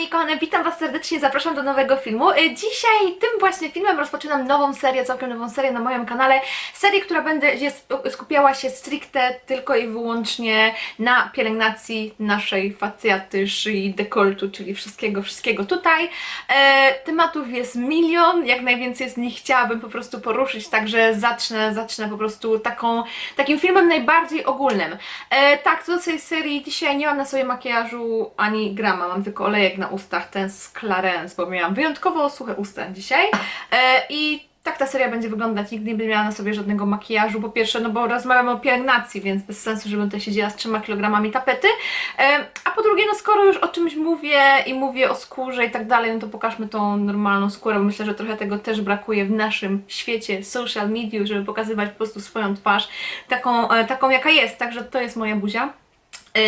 kochani i kochane, witam Was serdecznie, zapraszam do nowego filmu. Y, Dzisiaj tym właśnie filmem rozpoczynam nową serię, całkiem nową serię na moim kanale. Serię, która będzie skupiała się stricte tylko i wyłącznie na pielęgnacji naszej facjaty, szyi, dekoltu, czyli wszystkiego, wszystkiego tutaj. E, tematów jest milion, jak najwięcej z nich chciałabym po prostu poruszyć, także zacznę, zacznę po prostu taką, takim filmem najbardziej ogólnym. E, tak, co do tej serii dzisiaj nie mam na sobie makijażu ani grama, mam tylko olejek na ustach, ten z Clarence, bo miałam wyjątkowo suche usta dzisiaj. E, i tak ta seria będzie wyglądać, nigdy nie będę miała na sobie żadnego makijażu, po pierwsze, no bo rozmawiamy o pielęgnacji, więc bez sensu, żebym tutaj siedziała z trzema kilogramami tapety, e, a po drugie, no skoro już o czymś mówię i mówię o skórze i tak dalej, no to pokażmy tą normalną skórę, bo myślę, że trochę tego też brakuje w naszym świecie social media, żeby pokazywać po prostu swoją twarz taką, e, taką jaka jest, także to jest moja buzia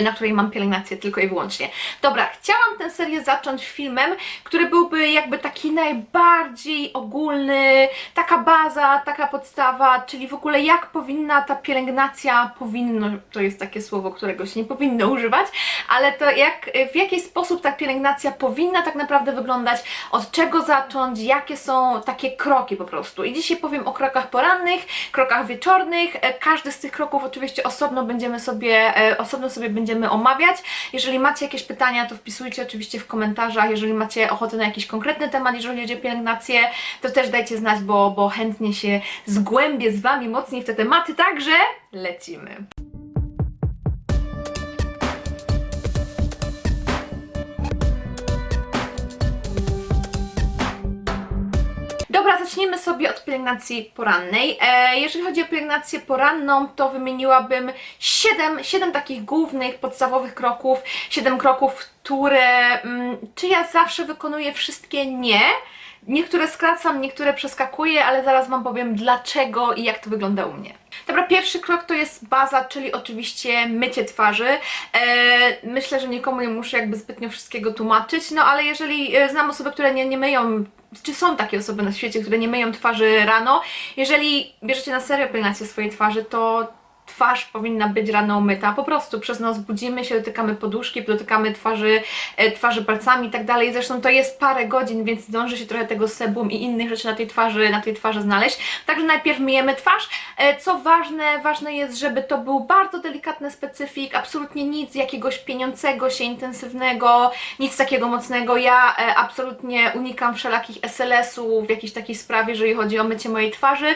na której mam pielęgnację tylko i wyłącznie. Dobra, chciałam tę serię zacząć filmem, który byłby jakby taki najbardziej ogólny, taka baza, taka podstawa, czyli w ogóle jak powinna ta pielęgnacja, powinno, to jest takie słowo, którego się nie powinno używać, ale to jak, w jaki sposób ta pielęgnacja powinna tak naprawdę wyglądać, od czego zacząć, jakie są takie kroki po prostu. I dzisiaj powiem o krokach porannych, krokach wieczornych, E, każdy z tych kroków oczywiście osobno będziemy sobie, e, osobno sobie będziemy omawiać. Jeżeli macie jakieś pytania, to wpisujcie oczywiście w komentarzach. Jeżeli macie ochotę na jakiś konkretny temat, jeżeli chodzi o pielęgnację, to też dajcie znać, bo, bo chętnie się zgłębię z Wami mocniej w te tematy. Także lecimy. Dobra, zacznijmy sobie od pielęgnacji porannej. E, jeżeli chodzi o pielęgnację poranną, to wymieniłabym 7, 7 takich głównych, podstawowych kroków, 7 kroków, które mm, czy ja zawsze wykonuję wszystkie? Nie. Niektóre skracam, niektóre przeskakuję, ale zaraz Wam powiem dlaczego i jak to wygląda u mnie. Dobra, pierwszy krok to jest baza, czyli oczywiście mycie twarzy. E, myślę, że nikomu nie muszę jakby zbytnio wszystkiego tłumaczyć, no ale jeżeli e, znam osoby, które nie, nie myją czy są takie osoby na świecie, które nie myją twarzy rano. Jeżeli bierzecie na serio pielęgnację swojej twarzy, to twarz powinna być rano umyta. Po prostu przez noc budzimy się, dotykamy poduszki, dotykamy twarzy, e, twarzy palcami i tak dalej. Zresztą to jest parę godzin, więc zdąży się trochę tego sebum i innych rzeczy na tej twarzy, na tej twarzy znaleźć. Także najpierw myjemy twarz. E, Co ważne, ważne jest, żeby to był bardzo delikatny specyfik, absolutnie nic jakiegoś pieniącego się intensywnego, nic takiego mocnego. Ja e, absolutnie unikam wszelakich SLS-ów w jakiejś takiej sprawie, jeżeli chodzi o mycie mojej twarzy.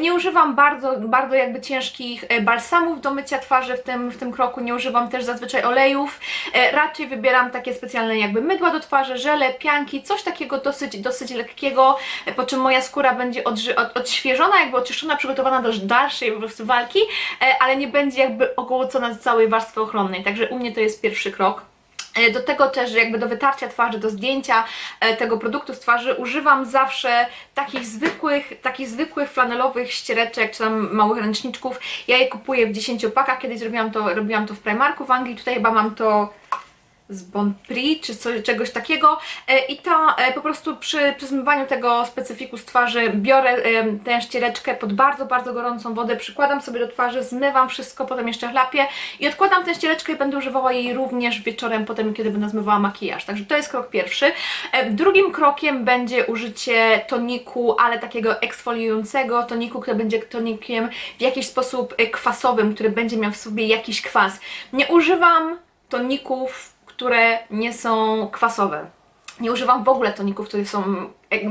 Nie używam bardzo, bardzo jakby ciężkich e, balsamów do mycia twarzy w tym, w tym kroku, nie używam też zazwyczaj olejów. E, Raczej wybieram takie specjalne jakby mydła do twarzy, żele, pianki, coś takiego dosyć, dosyć lekkiego, e, po czym moja skóra będzie odży- od, odświeżona, jakby oczyszczona, przygotowana do dalszej po prostu walki, e, ale nie będzie jakby ogołocona z całej warstwy ochronnej. Także u mnie to jest pierwszy krok. E, Do tego też jakby do wytarcia twarzy, do zdjęcia e, tego produktu z twarzy używam zawsze takich zwykłych, takich zwykłych flanelowych ściereczek czy tam małych ręczniczków. Ja je kupuję w 10 pakach, kiedyś robiłam to, robiłam to w Primarku w Anglii, tutaj chyba mam to z Bon Prix czy coś, czegoś takiego E, i to e, po prostu przy, przy zmywaniu tego specyfiku z twarzy biorę e, tę ściereczkę pod bardzo, bardzo gorącą wodę, przykładam sobie do twarzy, zmywam wszystko, potem jeszcze chlapię i odkładam tę ściereczkę i będę używała jej również wieczorem, potem kiedy będę zmywała makijaż. Także to jest krok pierwszy. Drugim krokiem będzie użycie toniku, ale takiego eksfoliującego toniku, który będzie tonikiem w jakiś sposób kwasowym, który będzie miał w sobie jakiś kwas. Nie używam toników, które nie są kwasowe. Nie używam w ogóle toników, które, są,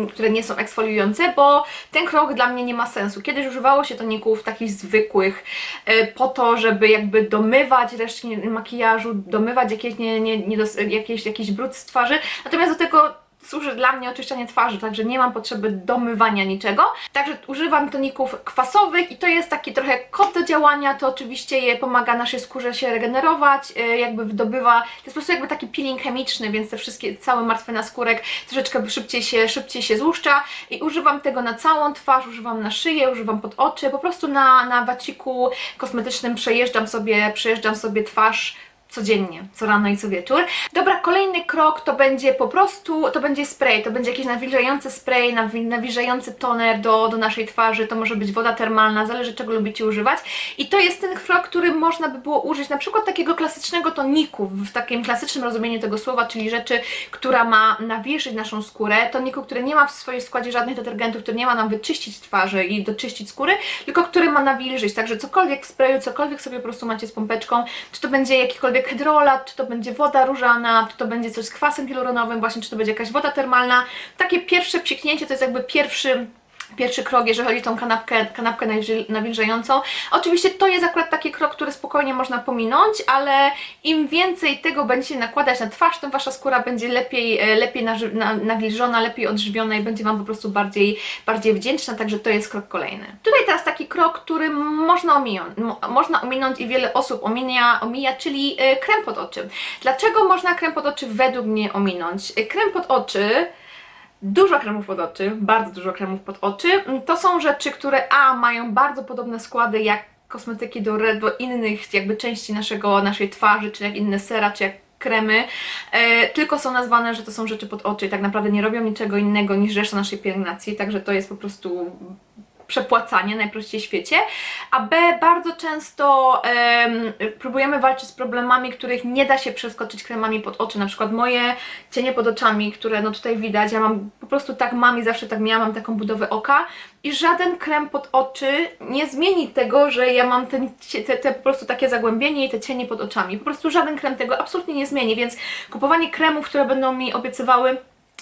które nie są eksfoliujące, bo ten krok dla mnie nie ma sensu. Kiedyś używało się toników takich zwykłych e, po to, żeby jakby domywać resztki makijażu, domywać jakieś, nie, nie, nie jakieś, jakiś brud z twarzy, natomiast do tego służy dla mnie oczyszczanie twarzy, także nie mam potrzeby domywania niczego. Także używam toników kwasowych i to jest taki trochę kod do działania, to oczywiście je pomaga naszej skórze się regenerować, e, jakby wydobywa, to jest po prostu jakby taki peeling chemiczny, więc te wszystkie, cały martwy naskórek troszeczkę szybciej się, szybciej się złuszcza i używam tego na całą twarz, używam na szyję, używam pod oczy, po prostu na, na waciku kosmetycznym przejeżdżam sobie, przejeżdżam sobie twarz codziennie, co rano i co wieczór. Dobra, kolejny krok to będzie po prostu, to będzie spray, to będzie jakiś nawilżający spray, nawi- nawilżający toner do, do naszej twarzy, to może być woda termalna, zależy czego lubicie używać. I to jest ten krok, który można by było użyć na przykład takiego klasycznego toniku, w takim klasycznym rozumieniu tego słowa, czyli rzeczy, która ma nawilżyć naszą skórę, toniku, który nie ma w swoim składzie żadnych detergentów, który nie ma nam wyczyścić twarzy i doczyścić skóry, tylko który ma nawilżyć, także cokolwiek w sprayu, cokolwiek sobie po prostu macie z pompeczką, czy to będzie jakikolwiek hydrolat, czy to będzie woda różana, czy to będzie coś z kwasem hialuronowym, właśnie, czy to będzie jakaś woda termalna. Takie pierwsze psiknięcie to jest jakby pierwszy pierwszy krok, jeżeli chodzi o tą kanapkę, kanapkę nawilżającą. Oczywiście to jest akurat taki krok, który spokojnie można pominąć, ale im więcej tego będziecie nakładać na twarz, tym Wasza skóra będzie lepiej, e, lepiej nawilżona, lepiej odżywiona i będzie Wam po prostu bardziej, bardziej wdzięczna, także to jest krok kolejny. Tutaj teraz taki krok, który można ominąć, mo- można ominąć i wiele osób omija, omija czyli e, krem pod oczy. Dlaczego można krem pod oczy według mnie ominąć? E, Krem pod oczy Dużo kremów pod oczy, bardzo dużo kremów pod oczy. To są rzeczy, które A mają bardzo podobne składy jak kosmetyki do, do innych jakby części naszego, naszej twarzy, czy jak inne sera, czy jak kremy, e, tylko są nazwane, że to są rzeczy pod oczy i tak naprawdę nie robią niczego innego niż reszta naszej pielęgnacji, także to jest po prostu przepłacanie najprościej świecie, a B bardzo często em, próbujemy walczyć z problemami, których nie da się przeskoczyć kremami pod oczy, na przykład moje cienie pod oczami, które no tutaj widać, ja mam po prostu tak mam i zawsze tak miałam, mam taką budowę oka i żaden krem pod oczy nie zmieni tego, że ja mam ten, te, te po prostu takie zagłębienie i te cienie pod oczami, po prostu żaden krem tego absolutnie nie zmieni, więc kupowanie kremów, które będą mi obiecywały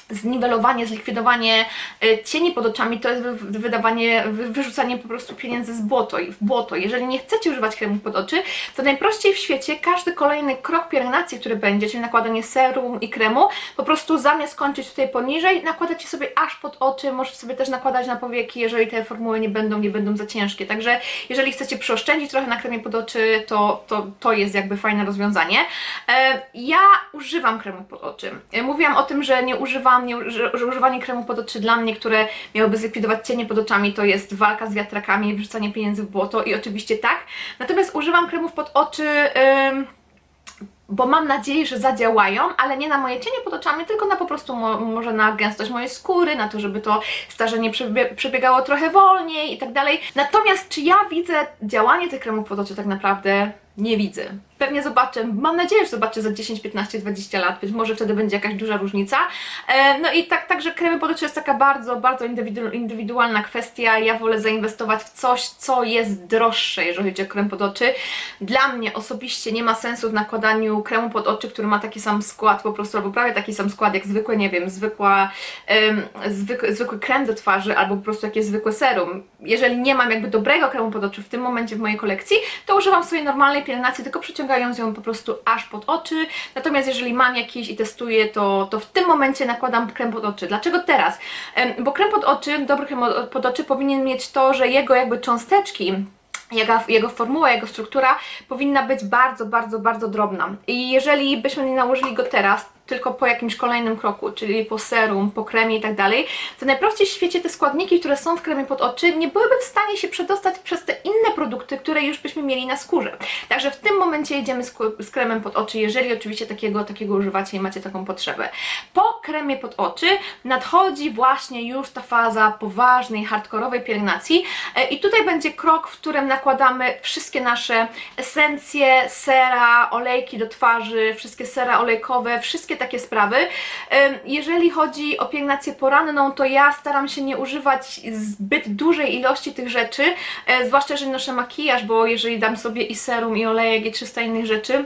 zniwelowanie, zlikwidowanie y, cieni pod oczami to jest wy- wydawanie, wy- wyrzucanie po prostu pieniędzy z błoto w błoto. Jeżeli nie chcecie używać kremu pod oczy, to najprościej w świecie każdy kolejny krok pielęgnacji, który będzie, czyli nakładanie serum i kremu, po prostu zamiast kończyć tutaj poniżej, nakładacie sobie aż pod oczy, możecie sobie też nakładać na powieki, jeżeli te formuły nie będą, nie będą za ciężkie. Także jeżeli chcecie przeoszczędzić trochę na kremie pod oczy, to, to, to jest jakby fajne rozwiązanie. E, ja używam kremu pod oczy. E, Mówiłam o tym, że nie używam, nie, u- że, używanie kremu pod oczy dla mnie, które miałoby zlikwidować cienie pod oczami, to jest walka z wiatrakami, wyrzucanie pieniędzy w błoto i oczywiście tak. Natomiast używam kremów pod oczy. ym, bo mam nadzieję, że zadziałają, ale nie na moje cienie pod oczami, tylko na po prostu mo może na gęstość mojej skóry, na to, żeby to starzenie przebie przebiegało trochę wolniej i tak dalej. Natomiast czy ja widzę działanie tych kremów pod oczy tak naprawdę? Nie widzę. Pewnie zobaczę, mam nadzieję, że zobaczę za 10, 15, 20 lat, być może wtedy będzie jakaś duża różnica. E, no i tak, także kremy pod oczy jest taka bardzo, bardzo indywidu indywidualna kwestia. Ja wolę zainwestować w coś, co jest droższe, jeżeli chodzi o krem pod oczy. Dla mnie osobiście nie ma sensu w nakładaniu kremu pod oczy, który ma taki sam skład, po prostu, albo prawie taki sam skład jak zwykłe, nie wiem, zwykła, zwykły, zwykły krem do twarzy, albo po prostu jakieś zwykłe serum. Jeżeli nie mam jakby dobrego kremu pod oczy w tym momencie w mojej kolekcji, to używam swojej normalnej pielęgnacji, tylko przeciągając ją po prostu aż pod oczy. Natomiast jeżeli mam jakiś i testuję, to, to w tym momencie nakładam krem pod oczy. Dlaczego teraz? Bo krem pod oczy, dobry krem od- pod oczy powinien mieć to, że jego jakby cząsteczki jego, jego formuła, jego struktura powinna być bardzo, bardzo, bardzo drobna. I jeżeli byśmy nie nałożyli go teraz, tylko po jakimś kolejnym kroku, czyli po serum, po kremie i tak dalej, to najprościej w świecie te składniki, które są w kremie pod oczy, nie byłyby w stanie się przedostać przez te inne produkty, które już byśmy mieli na skórze. Także w tym momencie jedziemy z, z kremem pod oczy, jeżeli oczywiście takiego, takiego używacie i macie taką potrzebę. Po kremie pod oczy nadchodzi właśnie już ta faza poważnej, hardkorowej pielęgnacji E, i tutaj będzie krok, w którym nakładamy wszystkie nasze esencje, sera, olejki do twarzy, wszystkie sera olejkowe, wszystkie takie sprawy. Jeżeli chodzi o pielęgnację poranną, to ja staram się nie używać zbyt dużej ilości tych rzeczy, e, zwłaszcza jeżeli noszę makijaż, bo jeżeli dam sobie i serum, i olejek, i 300 innych rzeczy,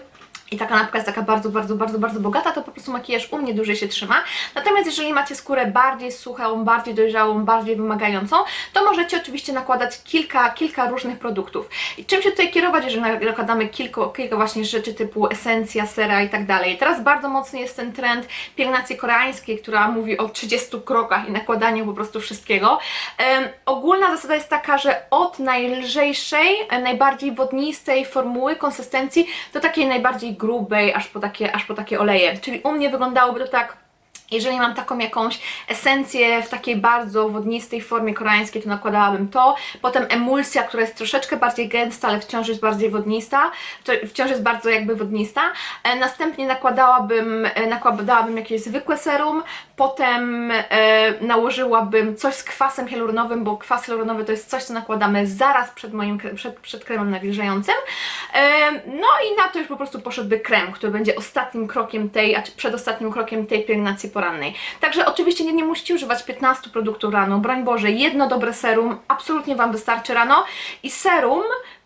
i ta kanapka jest taka bardzo, bardzo, bardzo, bardzo bogata, to po prostu makijaż u mnie dłużej się trzyma. Natomiast jeżeli macie skórę bardziej suchą, bardziej dojrzałą, bardziej wymagającą, to możecie oczywiście nakładać kilka, kilka różnych produktów. I czym się tutaj kierować, jeżeli na- nakładamy kilku, kilka właśnie rzeczy typu esencja, sera i tak dalej. Teraz bardzo mocny jest ten trend pielęgnacji koreańskiej, która mówi o 30 krokach i nakładaniu po prostu wszystkiego. Em, ogólna zasada jest taka, że od najlżejszej, najbardziej wodnistej formuły, konsystencji do takiej najbardziej grubej, aż po takie, aż po takie oleje. Czyli u mnie wyglądałoby to tak Jeżeli mam taką jakąś esencję w takiej bardzo wodnistej formie koreańskiej, to nakładałabym to. Potem emulsja, która jest troszeczkę bardziej gęsta, ale wciąż jest bardziej wodnista. Wciąż jest bardzo jakby wodnista. E, następnie nakładałabym, e, nakładałabym jakieś zwykłe serum. Potem e, nałożyłabym coś z kwasem hialuronowym, bo kwas hialuronowy to jest coś, co nakładamy zaraz przed moim przed, przed kremem nawilżającym. No i na to już po prostu poszedłby krem, który będzie ostatnim krokiem tej, a przedostatnim krokiem tej pielęgnacji porannej. Także oczywiście nie, nie musicie używać 15 produktów rano, broń Boże, jedno dobre serum absolutnie Wam wystarczy rano i serum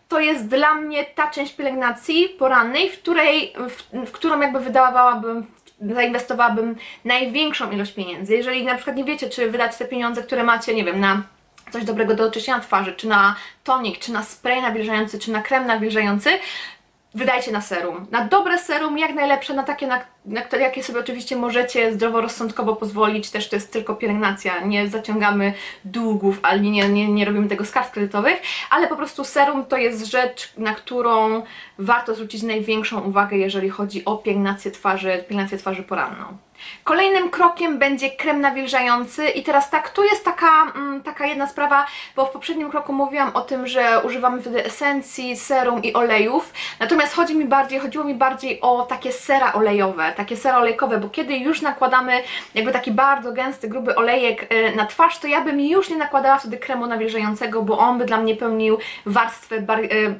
to jest dla mnie ta część pielęgnacji porannej, w której, w, w którą jakby wydawałabym zainwestowałabym największą ilość pieniędzy. Jeżeli na przykład nie wiecie, czy wydać te pieniądze, które macie, nie wiem, na coś dobrego do oczyszczenia twarzy, czy na tonik, czy na spray nawilżający, czy na krem nawilżający, wydajcie na serum. Na dobre serum, jak najlepsze, na takie, na, na które, jakie sobie oczywiście możecie zdroworozsądkowo pozwolić, też to jest tylko pielęgnacja, nie zaciągamy długów, ale nie, nie, nie robimy tego z kart kredytowych, ale po prostu serum to jest rzecz, na którą warto zwrócić największą uwagę, jeżeli chodzi o pielęgnację twarzy, pielęgnację twarzy poranną. Kolejnym krokiem będzie krem nawilżający i teraz tak, tu jest taka, mm, taka jedna sprawa, bo w poprzednim kroku mówiłam o tym, że używamy wtedy esencji, serum i olejów, natomiast chodzi mi bardziej, chodziło mi bardziej o takie sera olejowe, takie sera olejkowe, bo kiedy już nakładamy jakby taki bardzo gęsty, gruby olejek e, na twarz, to ja bym już nie nakładała wtedy kremu nawilżającego, bo on by dla mnie pełnił warstwę, e, e,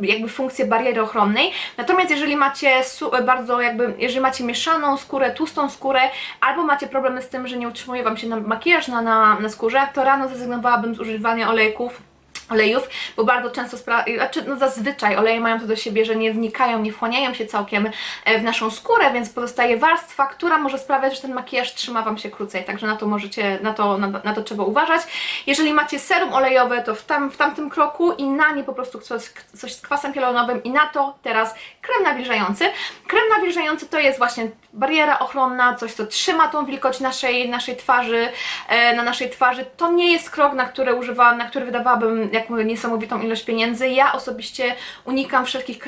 jakby funkcję bariery ochronnej, natomiast jeżeli macie bardzo jakby, jeżeli macie mieszaną skórę, tłustą skórę, albo macie problemy z tym, że nie utrzymuje Wam się makijaż na, na, na skórze, to rano zrezygnowałabym z używania olejków olejów, bo bardzo często, znaczy no zazwyczaj oleje mają to do siebie, że nie wnikają, nie wchłaniają się całkiem e, w naszą skórę, więc pozostaje warstwa, która może sprawiać, że ten makijaż trzyma Wam się krócej, także na to możecie, na to, na, na to trzeba uważać. Jeżeli macie serum olejowe, to w, tam, w tamtym kroku i na nie po prostu coś, coś z kwasem hialuronowym i na to teraz krem nawilżający. Krem nawilżający to jest właśnie bariera ochronna, coś co trzyma tą wilgoć naszej, naszej twarzy, e, na naszej twarzy. To nie jest krok, na który używałam, na który wydawałabym jak niesamowitą ilość pieniędzy. Ja osobiście unikam wszelkich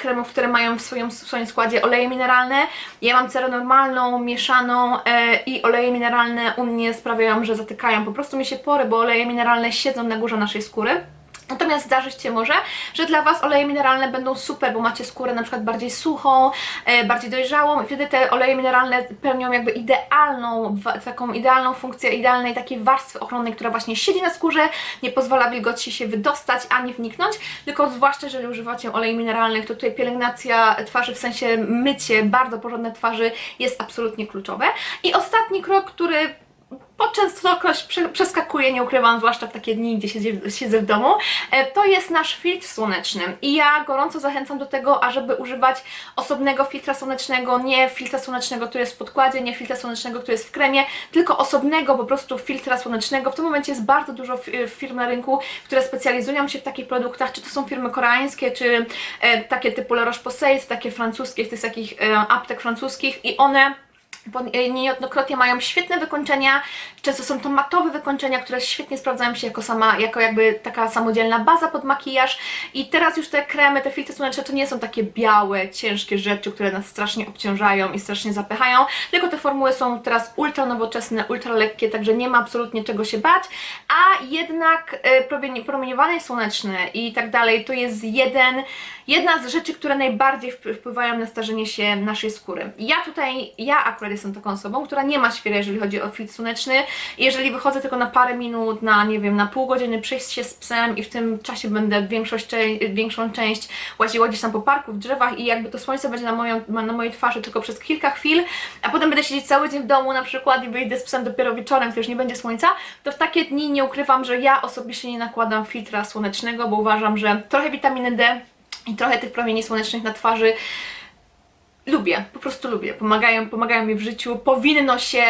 kremów, które mają w swoim, w swoim składzie oleje mineralne. Ja mam cerę normalną, mieszaną e, i oleje mineralne u mnie sprawiają, że zatykają po prostu mi się pory, bo oleje mineralne siedzą na górze naszej skóry. Natomiast zdarzyć się może, że dla Was oleje mineralne będą super, bo macie skórę na przykład bardziej suchą, e, bardziej dojrzałą i wtedy te oleje mineralne pełnią jakby idealną, taką idealną funkcję, idealnej takiej warstwy ochronnej, która właśnie siedzi na skórze, nie pozwala wilgoci się wydostać ani wniknąć, tylko zwłaszcza jeżeli używacie olei mineralnych, to tutaj pielęgnacja twarzy, w sensie mycie bardzo porządne twarzy jest absolutnie kluczowe. I ostatni krok, który po częstokroć prze- przeskakuje, nie ukrywam, zwłaszcza w takie dni, gdzie siedzę, siedzę w domu, e, to jest nasz filtr słoneczny. I ja gorąco zachęcam do tego, ażeby używać osobnego filtra słonecznego, nie filtra słonecznego, który jest w podkładzie, nie filtra słonecznego, który jest w kremie, tylko osobnego po prostu filtra słonecznego. W tym momencie jest bardzo dużo fi- firm na rynku, które specjalizują się w takich produktach, czy to są firmy koreańskie, czy e, takie typu La Roche-Posay, takie francuskie, z takich e, aptek francuskich i one bo e, niejednokrotnie mają świetne wykończenia, często są to matowe wykończenia, które świetnie sprawdzają się jako sama, jako jakby taka samodzielna baza pod makijaż. I teraz już te kremy, te filtry słoneczne to nie są takie białe, ciężkie rzeczy, które nas strasznie obciążają i strasznie zapychają, tylko te formuły są teraz ultra nowoczesne, ultra lekkie, także nie ma absolutnie czego się bać, a jednak e, promieni- promieniowanie słoneczne i tak dalej to jest jeden, jedna z rzeczy, które najbardziej wpł- wpływają na starzenie się naszej skóry. Ja tutaj, ja akurat jestem taką osobą, która nie ma świry, jeżeli chodzi o filtr słoneczny. Jeżeli wychodzę tylko na parę minut, na nie wiem, na pół godziny przejść się z psem i w tym czasie będę większość, większą część łaziła gdzieś tam po parku, w drzewach i jakby to słońce będzie na, moją, na mojej twarzy tylko przez kilka chwil, a potem będę siedzieć cały dzień w domu na przykład i wyjdę z psem dopiero wieczorem, to już nie będzie słońca, to w takie dni nie ukrywam, że ja osobiście nie nakładam filtra słonecznego, bo uważam, że trochę witaminy D i trochę tych promieni słonecznych na twarzy lubię, po prostu lubię. Pomagają, pomagają mi w życiu. Powinno się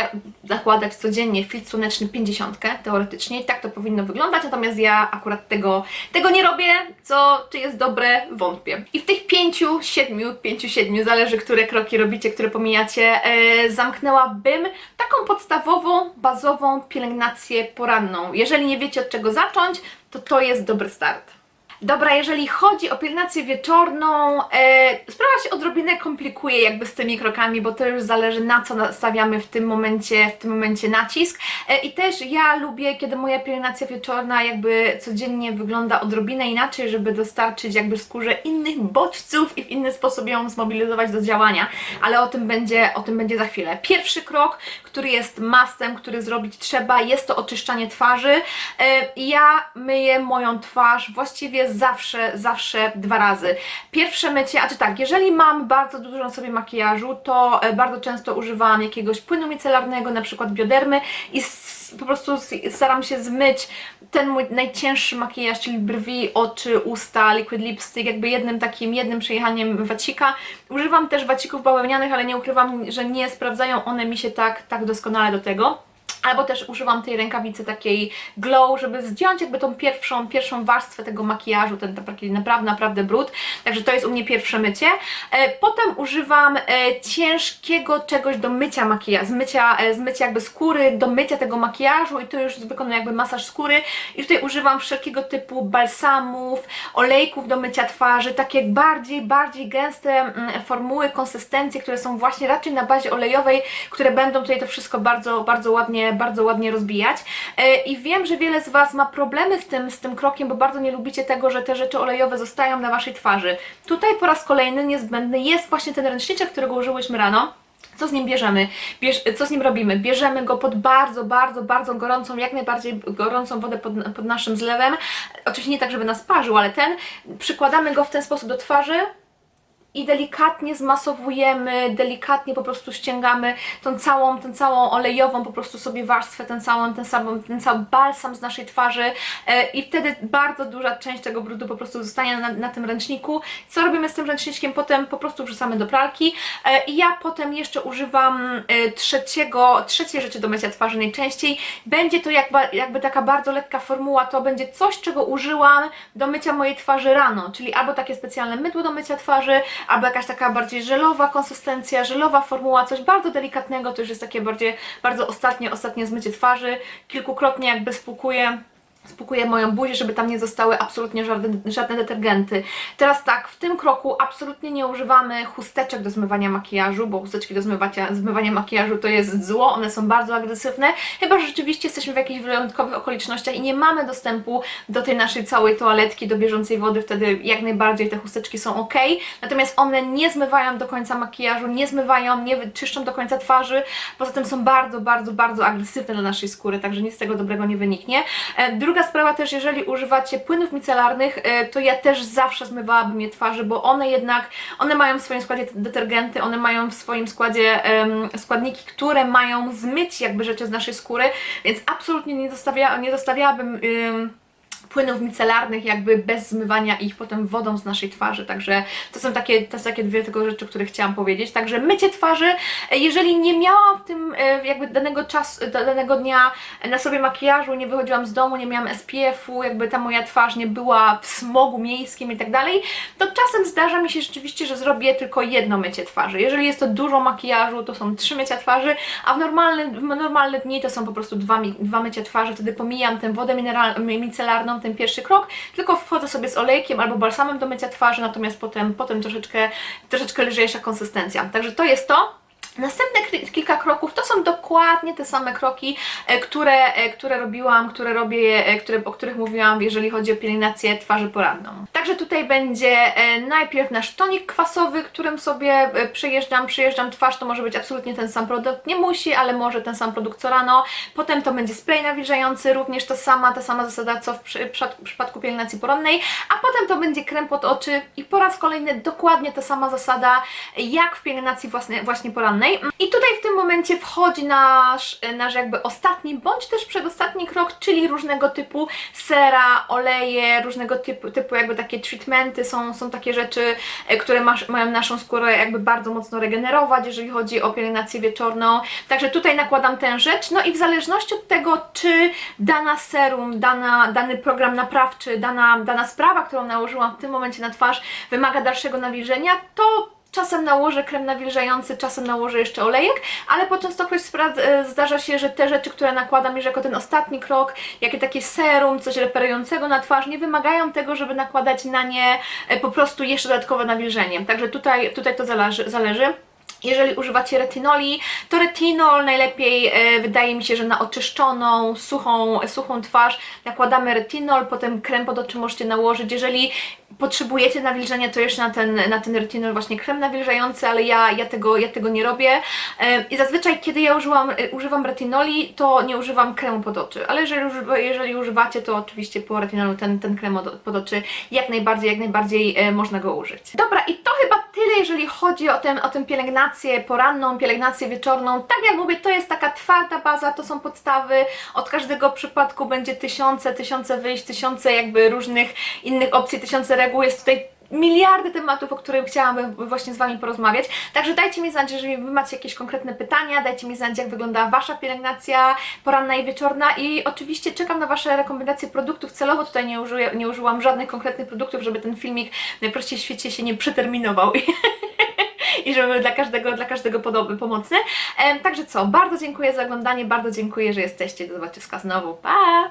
zakładać codziennie filtr słoneczny 50 teoretycznie tak to powinno wyglądać, natomiast ja akurat tego, tego nie robię, co czy jest dobre, wątpię. I w tych pięciu, siedmiu, pięciu, siedmiu, zależy które kroki robicie, które pomijacie, e, zamknęłabym taką podstawową, bazową pielęgnację poranną. Jeżeli nie wiecie od czego zacząć, to to jest dobry start. Dobra, jeżeli chodzi o pielęgnację wieczorną, e, sprawa się odrobinę komplikuje jakby z tymi krokami, bo to już zależy na co nastawiamy w tym momencie, w tym momencie nacisk. E, I też ja lubię, kiedy moja pielęgnacja wieczorna jakby codziennie wygląda odrobinę inaczej, żeby dostarczyć jakby skórze innych bodźców i w inny sposób ją zmobilizować do działania, ale o tym będzie, o tym będzie za chwilę. Pierwszy krok, który jest mastem, który zrobić trzeba, jest to oczyszczanie twarzy. E, Ja myję moją twarz właściwie zawsze, zawsze dwa razy. Pierwsze mycie, a czy tak, jeżeli mam bardzo dużo na sobie makijażu, to e, bardzo często używam jakiegoś płynu micelarnego, na przykład biodermy i po prostu staram się zmyć ten mój najcięższy makijaż, czyli brwi, oczy, usta, liquid lipstick, jakby jednym takim, jednym przejechaniem wacika. Używam też wacików bawełnianych, ale nie ukrywam, że nie sprawdzają one mi się tak, tak doskonale do tego. Albo też używam tej rękawicy takiej glow, żeby zdjąć jakby tą pierwszą, pierwszą warstwę tego makijażu, ten taki naprawdę, naprawdę brud. Także to jest u mnie pierwsze mycie. E, Potem używam e, ciężkiego czegoś do mycia makijażu, z mycia, e, z mycia jakby skóry, do mycia tego makijażu i to już wykonuję jakby masaż skóry. I tutaj używam wszelkiego typu balsamów, olejków do mycia twarzy, takie bardziej, bardziej gęste mm, formuły, konsystencje, które są właśnie raczej na bazie olejowej, które będą tutaj to wszystko bardzo, bardzo ładnie, bardzo ładnie rozbijać. E, I wiem, że wiele z Was ma problemy z tym, z tym krokiem, bo bardzo nie lubicie tego, że te rzeczy olejowe zostają na Waszej twarzy. Tutaj po raz kolejny niezbędny jest właśnie ten ręczniczek, którego użyłyśmy rano. Co z nim bierzemy? Bierz, co z nim robimy? Bierzemy go pod bardzo, bardzo, bardzo gorącą, jak najbardziej gorącą wodę pod, pod naszym zlewem. Oczywiście nie tak, żeby nas parzył, ale ten. Przykładamy go w ten sposób do twarzy i delikatnie zmasowujemy, delikatnie po prostu ściągamy tą całą, tą całą olejową po prostu sobie warstwę, ten, całą, ten, samą, ten cały balsam z naszej twarzy e, i wtedy bardzo duża część tego brudu po prostu zostanie na, na tym ręczniku. Co robimy z tym ręczniczkiem? Potem po prostu wrzucamy do pralki e, i ja potem jeszcze używam e, trzeciego, trzeciej rzeczy do mycia twarzy najczęściej. Będzie to jakby, jakby taka bardzo lekka formuła, to będzie coś, czego użyłam do mycia mojej twarzy rano, czyli albo takie specjalne mydło do mycia twarzy, albo jakaś taka bardziej żelowa konsystencja, żelowa formuła, coś bardzo delikatnego, to już jest takie bardziej, bardzo ostatnie, ostatnie zmycie twarzy, kilkukrotnie jakby spłukuję spłukuję moją buzię, żeby tam nie zostały absolutnie żadne, żadne detergenty. Teraz tak, w tym kroku absolutnie nie używamy chusteczek do zmywania makijażu, bo chusteczki do zmywania, zmywania makijażu to jest zło, one są bardzo agresywne, chyba że rzeczywiście jesteśmy w jakichś wyjątkowych okolicznościach i nie mamy dostępu do tej naszej całej toaletki, do bieżącej wody, wtedy jak najbardziej te chusteczki są ok, natomiast one nie zmywają do końca makijażu, nie zmywają, nie czyszczą do końca twarzy, poza tym są bardzo, bardzo, bardzo agresywne dla naszej skóry, także nic z tego dobrego nie wyniknie. E, Druga sprawa też, jeżeli używacie płynów micelarnych, e, to ja też zawsze zmywałabym je twarzy, bo one jednak, one mają w swoim składzie detergenty, one mają w swoim składzie em, składniki, które mają zmyć jakby rzeczy z naszej skóry, więc absolutnie nie, zostawia, nie zostawiałabym em, płynów micelarnych jakby bez zmywania ich potem wodą z naszej twarzy, także to są takie, to są takie dwie tylko rzeczy, które chciałam powiedzieć, także mycie twarzy, jeżeli nie miałam w tym e, jakby danego czasu, da- danego dnia na sobie makijażu, nie wychodziłam z domu, nie miałam SPF-u, jakby ta moja twarz nie była w smogu miejskim i tak dalej, to czasem zdarza mi się rzeczywiście, że zrobię tylko jedno mycie twarzy. Jeżeli jest to dużo makijażu, to są trzy mycia twarzy, a w normalne, w normalne dni to są po prostu dwa, dwa mycia twarzy, wtedy pomijam tę wodę mineral, micelarną, ten pierwszy krok, tylko wchodzę sobie z olejkiem albo balsamem do mycia twarzy, natomiast potem, potem troszeczkę, troszeczkę lżejsza konsystencja. Także to jest to. Następne kilka kroków to są dokładnie te same kroki, e, które, e, które robiłam, które robię, e, które, o których mówiłam, jeżeli chodzi o pielęgnację twarzy poranną. Także tutaj będzie najpierw nasz tonik kwasowy, którym sobie przejeżdżam, przejeżdżam twarz, to może być absolutnie ten sam produkt, nie musi, ale może ten sam produkt co rano. Potem to będzie spray nawilżający, również ta sama, ta sama zasada co w, przy, w przypadku pielęgnacji porannej, a potem to będzie krem pod oczy i po raz kolejny dokładnie ta sama zasada jak w pielęgnacji właśnie, właśnie porannej. I tutaj w tym momencie wchodzi nasz, nasz jakby ostatni bądź też przedostatni krok, czyli różnego typu sera, oleje, różnego typu, typu jakby takie treatmenty, są, są takie rzeczy, e, które masz, mają naszą skórę jakby bardzo mocno regenerować, jeżeli chodzi o pielęgnację wieczorną. Także tutaj nakładam tę rzecz, no i w zależności od tego, czy dana serum, dana, dany program naprawczy, dana, dana sprawa, którą nałożyłam w tym momencie na twarz wymaga dalszego nawilżenia, to Czasem nałożę krem nawilżający, czasem nałożę jeszcze olejek, ale po częstokroć e, zdarza się, że te rzeczy, które nakładam już jako ten ostatni krok, jakie takie serum, coś reperującego na twarz, nie wymagają tego, żeby nakładać na nie e, po prostu jeszcze dodatkowe nawilżenie. Także tutaj, tutaj to zależy. zależy. Jeżeli używacie retinoli, to retinol najlepiej e, wydaje mi się, że na oczyszczoną, suchą, suchą twarz nakładamy retinol, potem krem pod oczy możecie nałożyć. Jeżeli potrzebujecie nawilżenia, to jeszcze na ten, na ten retinol właśnie krem nawilżający, ale ja, ja, tego, ja tego nie robię. E, I zazwyczaj, kiedy ja używam, e, używam retinoli, to nie używam kremu pod oczy, ale jeżeli, jeżeli używacie, to oczywiście po retinolu ten, ten krem od, pod oczy jak najbardziej, jak najbardziej można go użyć. Dobra, i to chyba tyle, jeżeli chodzi o, ten, o tę pielęgnację poranną, pielęgnację wieczorną. Tak jak mówię, to jest taka twarda baza, to są podstawy. Od każdego przypadku będzie tysiące, tysiące wyjść, tysiące jakby różnych innych opcji, tysiące reguł. Jest tutaj miliardy tematów, o których chciałabym właśnie z Wami porozmawiać. Także dajcie mi znać, jeżeli Wy macie jakieś konkretne pytania, dajcie mi znać, jak wygląda Wasza pielęgnacja poranna i wieczorna i oczywiście czekam na Wasze rekomendacje produktów. Celowo tutaj nie, użyję, nie użyłam żadnych konkretnych produktów, żeby ten filmik najprościej w świecie się nie przeterminował. i żeby dla każdego, dla każdego podobny, pomocny. Także co, bardzo dziękuję za oglądanie, bardzo dziękuję, że jesteście. Do zobaczyska znowu. Pa!